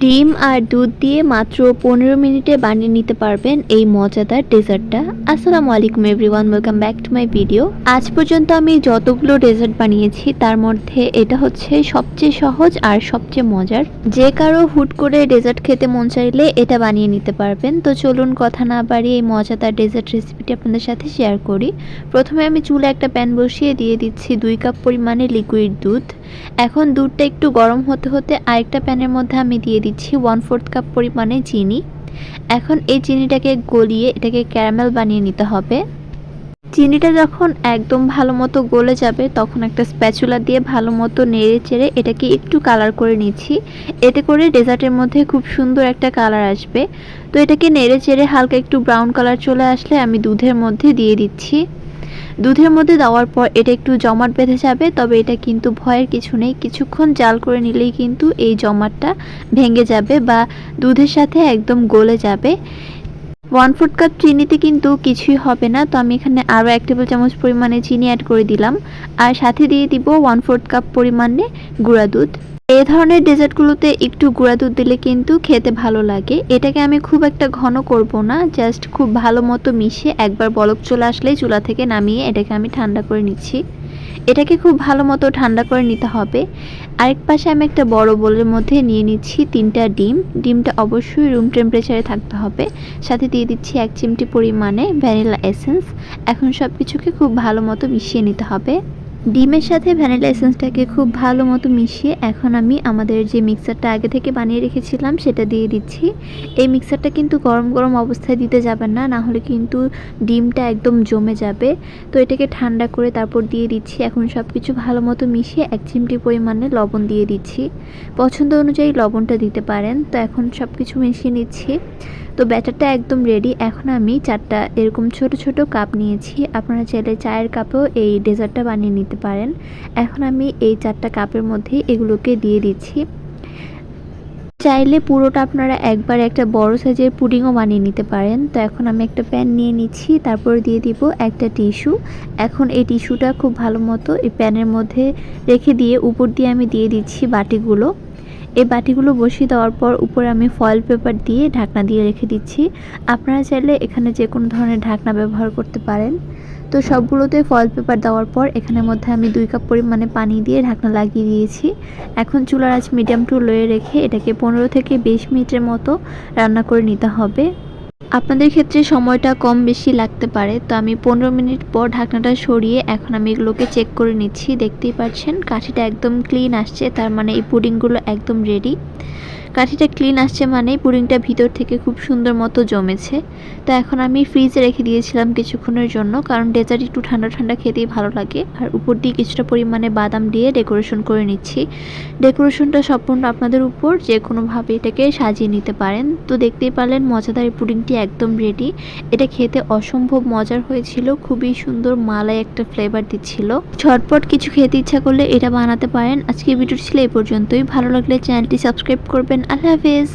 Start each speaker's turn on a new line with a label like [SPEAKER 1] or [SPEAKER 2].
[SPEAKER 1] ডিম আর দুধ দিয়ে মাত্র পনেরো মিনিটে বানিয়ে নিতে পারবেন এই মজাদার ডেজার্টটা। আসসালামু আলাইকুম everyone, welcome back to my video. আজ পর্যন্ত আমি যতগুলো ডেজার্ট বানিয়েছি, তার মধ্যে এটা হচ্ছে সবচেয়ে সহজ আর সবচেয়ে মজার। যে কারও হুট করে ডেজার্ট খেতে মন চাইলে এটা বানিয়ে নিতে পারবেন। তো চলুন কথা না বাড়িয়ে এই মজাদার ডেজার্ট রেসিপিটি আপনাদের সাথে শেয়ার করি। প্রথমে আমি চুলে একটা প্যান বসিয়ে দিয়ে দিচ্ছি দুই কাপ পরিমাণে লিকুইড দুধ। এখন দুধটা একটু গরম হতে হতে আরেকটা প্যানের মধ্যে আমি দিয়ে দিচ্ছি ওয়ান ফোর্থ কাপ পরিমাণে চিনি। এখন এই চিনিটাকে গলিয়ে এটাকে ক্যারামেল বানিয়ে নিতে হবে। চিনিটা যখন একদম ভালো মতো গলে যাবে, তখন একটা স্প্যাচুলা দিয়ে ভালো মতো নেড়ে চেড়ে এটাকে একটু কালার করে নিচ্ছি। এতে করে ডেজার্টের মধ্যে খুব সুন্দর একটা কালার আসবে। তো এটাকে নেড়ে চেড়ে হালকা একটু ব্রাউন কালার চলে আসলে আমি দুধের মধ্যে দিয়ে দিচ্ছি। দুধের মধ্যে দেওয়ার পর এটা একটু জমাট বেঁধে যাবে, তবে এটা কিন্তু ভয়ের কিছু নেই। কিছুক্ষণ জাল করে নিলেই কিন্তু এই জমাটটা ভেঙে যাবে বা দুধের সাথে একদম গলে যাবে। ওয়ান ফোর্থ কাপ চিনিতে কিন্তু কিছুই হবে না, তো আমি এখানে আরও এক টেবিল চামচ পরিমাণে চিনি অ্যাড করে দিলাম। আর সাথে দিয়ে দিব ওয়ান ফোর্থ কাপ পরিমাণে গুঁড়া দুধ। এই ধরনের ডেজার্টগুলোতে একটু গুঁড়া দুধ দিলে কিন্তু খেতে ভালো লাগে। এটাকে আমি খুব একটা ঘন করব না, জাস্ট খুব ভালো মতো মিশিয়ে একবার বলক চলে আসলেই চুলা থেকে নামিয়ে এটাকে আমি ঠান্ডা করে নিচ্ছি। এটাকে খুব ভালো মতো ঠান্ডা করে নিতে হবে। আরেক পাশে আমি একটা বড় বোলের মধ্যে নিয়ে নিচ্ছি তিনটা ডিম। ডিমটা অবশ্যই রুম টেম্পারেচারে থাকতে হবে। সাথে দিয়ে দিচ্ছি এক চিমটি পরিমাণে ভ্যানিলা এসেন্স এখন সব কিছুকে খুব ভালো মতো মিশিয়ে নিতে হবে। ডিমের সাথে ভ্যানিলা এসেন্সটাকে খুব ভালো মতো মিশিয়ে এখন আমি আমাদের যে মিক্সারটা আগে থেকে বানিয়ে রেখেছিলাম সেটা দিয়ে দিচ্ছি। এই মিক্সারটা কিন্তু গরম গরম অবস্থায় দিতে যাবেন না না হলে কিন্তু ডিমটা একদম জমে যাবে। তো এটাকে ঠান্ডা করে তারপর দিয়ে দিচ্ছি এখন সব কিছু ভালো মতো মিশিয়ে এক চিমটি পরিমাণে লবণ দিয়ে দিচ্ছি। পছন্দ অনুযায়ী লবণটা দিতে পারেন। তো এখন সব কিছু মিশিয়ে নিচ্ছি। তো ব্যাটারটা একদম রেডি এখন আমি চারটা এরকম ছোট ছোট কাপ নিয়েছি। আপনারা চাইলে চায়ের কাপেও এই ডেজার্টটা বানিয়ে নিতে পারেন। এখন আমি এই চারটা কাপের মধ্যে এগুলোকে দিয়ে দিচ্ছি। চাইলে পুরোটা আপনারা একবার একটা বড় সাইজের পুডিংও বানিয়ে নিতে পারেন। তো এখন আমি একটা প্যান নিয়ে নিচ্ছি, তারপর দিয়ে দিব একটা টিস্যু এখন এই টিস্যুটা খুব ভালো মতো এই প্যানের মধ্যে রেখে দিয়ে উপর দিয়ে আমি দিয়ে দিচ্ছি বাটিগুলো। এই বাটিগুলো বসিয়ে দেওয়ার পর উপরে আমি ফয়েল পেপার দিয়ে ঢাকনা দিয়ে রেখে দিচ্ছি। আপনারা চাইলে এখানে যে কোনো ধরনের ঢাকনা ব্যবহার করতে পারেন। তো সবগুলোতে ফয়েল পেপার দেওয়ার পর এখানের মধ্যে আমি দুই কাপ পরিমাণে পানি দিয়ে ঢাকনা লাগিয়ে দিয়েছি। এখন চুলার আজ মিডিয়াম টু লোয়ে রেখে এটাকে পনেরো থেকে বিশ মিনিটের মতো রান্না করে নিতে হবে। আপনাদের ক্ষেত্রে সময়টা কম বেশি লাগতে পারে, তো আমি পনেরো মিনিট পর ঢাকনাটা সরিয়ে এখন আমি এগুলোকে চেক করে নিচ্ছি। দেখতেই পাচ্ছেন, কাঠিটা একদম ক্লিন আসছে, তার মানে এই পুডিংগুলো একদম রেডি কাঠিটা ক্লিন আসছে মানে পুডিংটা ভিতর থেকে খুব সুন্দর মতো জমেছে। তো এখন আমি ফ্রিজে রেখে দিয়েছিলাম কিছুক্ষণের জন্য, কারণ ডেজার্ট একটু ঠান্ডা ঠান্ডা খেতেই ভালো লাগে। আর উপর দিয়ে কিছুটা পরিমাণে বাদাম দিয়ে ডেকোরেশন করে নিচ্ছি। ডেকোরেশনটা সম্পূর্ণ আপনাদের উপর, যে কোনোভাবে এটাকে সাজিয়ে নিতে পারেন। তো দেখতেই পারলেন মজাদার এই পুডিংটি একদম রেডি এটা খেতে অসম্ভব মজার হয়েছিল, খুবই সুন্দর মালাই একটা ফ্লেভার দিচ্ছিল। ঝটপট কিছু খেতে ইচ্ছা করলে এটা বানাতে পারেন। আজকে ভিডিওটি ছিল এই পর্যন্তই। ভালো লাগলে চ্যানেলটি সাবস্ক্রাইব করবেন আল্লাহ হাফেজ